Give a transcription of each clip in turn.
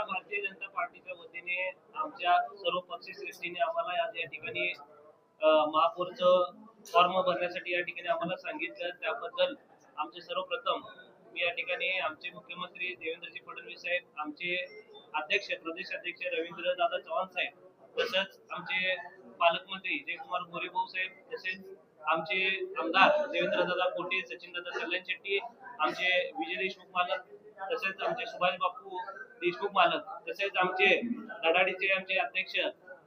आमच्या भारतीय जनता पार्टीच्या वतीने आमच्या सर्व पक्षश्रेष्ठीने आम्हाला आज या ठिकाणी अं, महापौरचं फॉर्म भरण्यासाठी या ठिकाणी आम्हाला सांगितलं. त्याबद्दल आमचे सर्वप्रथम मी या ठिकाणी आमचे मुख्यमंत्री देवेंद्रजी फडणवीस साहेब आमचे अध्यक्ष प्रदेश अध्यक्ष रवींद्र दादा चव्हाण साहेब तसंच आमचे पालकमंत्री जयकुमार भोरेभाऊ साहेब तसेच आमचे आमदार देवेंद्र दादा कोटे सचिन दादा कल्याण शेट्टी आमचे विजय देशमुख मालक तसेच आमचे सुभाष बापू देशमुख मालक तसेच आमचे धडाडीचे आमचे अध्यक्ष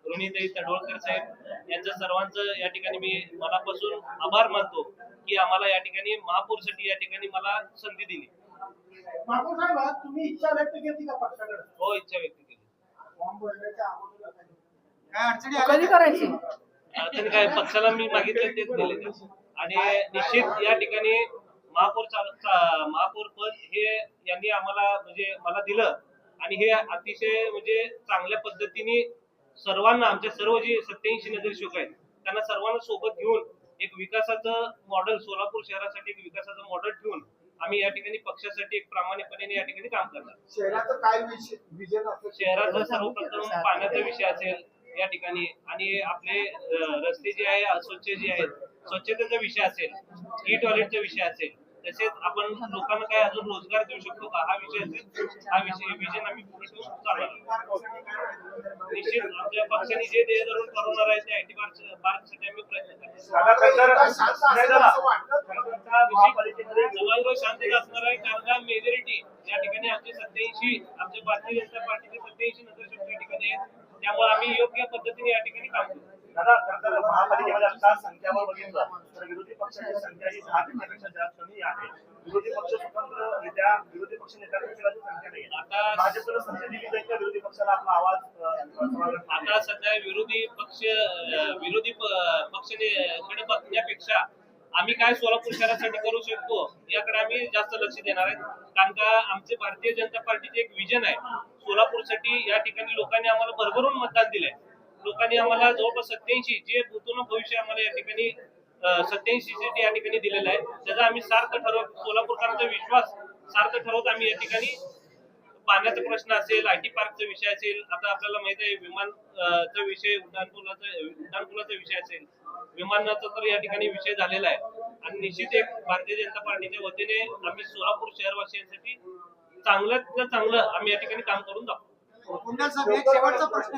रोहिणीताई तडवळकर साहेब यांचं सर्वांचं या ठिकाणी मी मनापासून आभार मानतो की आम्हाला या ठिकाणी महापौरसाठी या ठिकाणी मला संधी दिली. महापौर साहेब आज तुम्ही इच्छा व्यक्त केली का पक्षाकडे? हो इच्छा व्यक्त केली. काय अडचणी कधी करायची? अडचणी काय पक्षाला मी मागितले तेच दिले. आणि निश्चित या ठिकाणी महापौर महापौर पद हे यांनी आम्हाला म्हणजे मला दिलं. आणि हे अतिशय म्हणजे चांगल्या पद्धतीने सर्वांना आमच्या सर्व जे सत्याऐंशी नगरसेवक आहेत त्यांना सर्वांना सोबत घेऊन एक विकासाचं मॉडेल सोलापूर शहरासाठी एक विकासाचं मॉडेल ठेवून आम्ही या ठिकाणी पक्षासाठी एक प्रामाणिकपणे या ठिकाणी काम करणार. शहराचं काय शहराचा सर्वप्रथम पाण्याचा विषय असेल या ठिकाणी. आणि आपले रस्ते जे आहे अस्वच्छ जे आहेत स्वच्छतेचा विषय असेल ई टॉयलेटचा विषय असेल तसेच आपण लोकांना काय अजून रोजगार देऊ शकतो का? हा विषय असेल. हा विषय विजन आम्ही पुढे ठेवून चालणार निश्चित आमच्या पक्षाने जे ध्येय धरून ठरवणार आहे ते आयटी पार्क पार्कसाठी आम्ही प्रयत्न जवळजवळ शांतता असणार आहे. कारण का? मेजॉरिटी या ठिकाणी आमचे सत्याऐंशी आमचे भारतीय जनता पार्टीचे सत्याऐंशी नगरसेवक या ठिकाणी आहेत त्यामुळे आम्ही योग्य पद्धतीने या ठिकाणी काम करू. दादा खरं महापालिकेमध्ये आता संख्यावर बघितलं. तर विरोधी पक्षाची संख्या ही दहा पेक्षापेक्षा जास्त कमी आहे. विरोधी पक्ष स्वतंत्ररित्या विरोधी पक्ष नेत्यांपेक्षा संख्या नाही. आता- भाजपला संधी दिली जाईल का विरोधी पक्षाला आपला आवाज आता सध्या विरोधी पक्ष विरोधी पक्षाकडे बघण्यापेक्षा आम्ही काय सोलापूर शहरासाठी करू शकतो याकडे आम्ही जास्त लक्ष देणार आहे. कारण का आमचे भारतीय जनता पार्टीचे एक विजन आहे. सोलापूरसाठी या ठिकाणी लोकांनी आम्हाला भरभरून मतदान दिलंय. लोकांनी आम्हाला जवळपास सत्याऐंशी जे भूतून भविष्य आम्हाला या ठिकाणी सत्याऐंशी सीट या ठिकाणी दिलेलं आहे त्याचा आम्ही सार्थ ठरवत सोलापूरकरांचा विश्वास सार्थ ठरवत आम्ही या ठिकाणी. पाण्याचा प्रश्न असेल आय टी पार्कचा विषय असेल आता आपल्याला माहीत आहे विमान चा विषय उड्डाणपुलाचा उड्डाणपुलाचा विषय असेल. विमानाचा तर या ठिकाणी विषय झालेला आहे. आणि निश्चित एक भारतीय जनता पार्टीच्या वतीने आम्ही सोलापूर शहरवासियांसाठी चांगल्यात चांगलं आम्ही या ठिकाणी काम करून जातो पुन्हा एक शेवटचा प्रश्न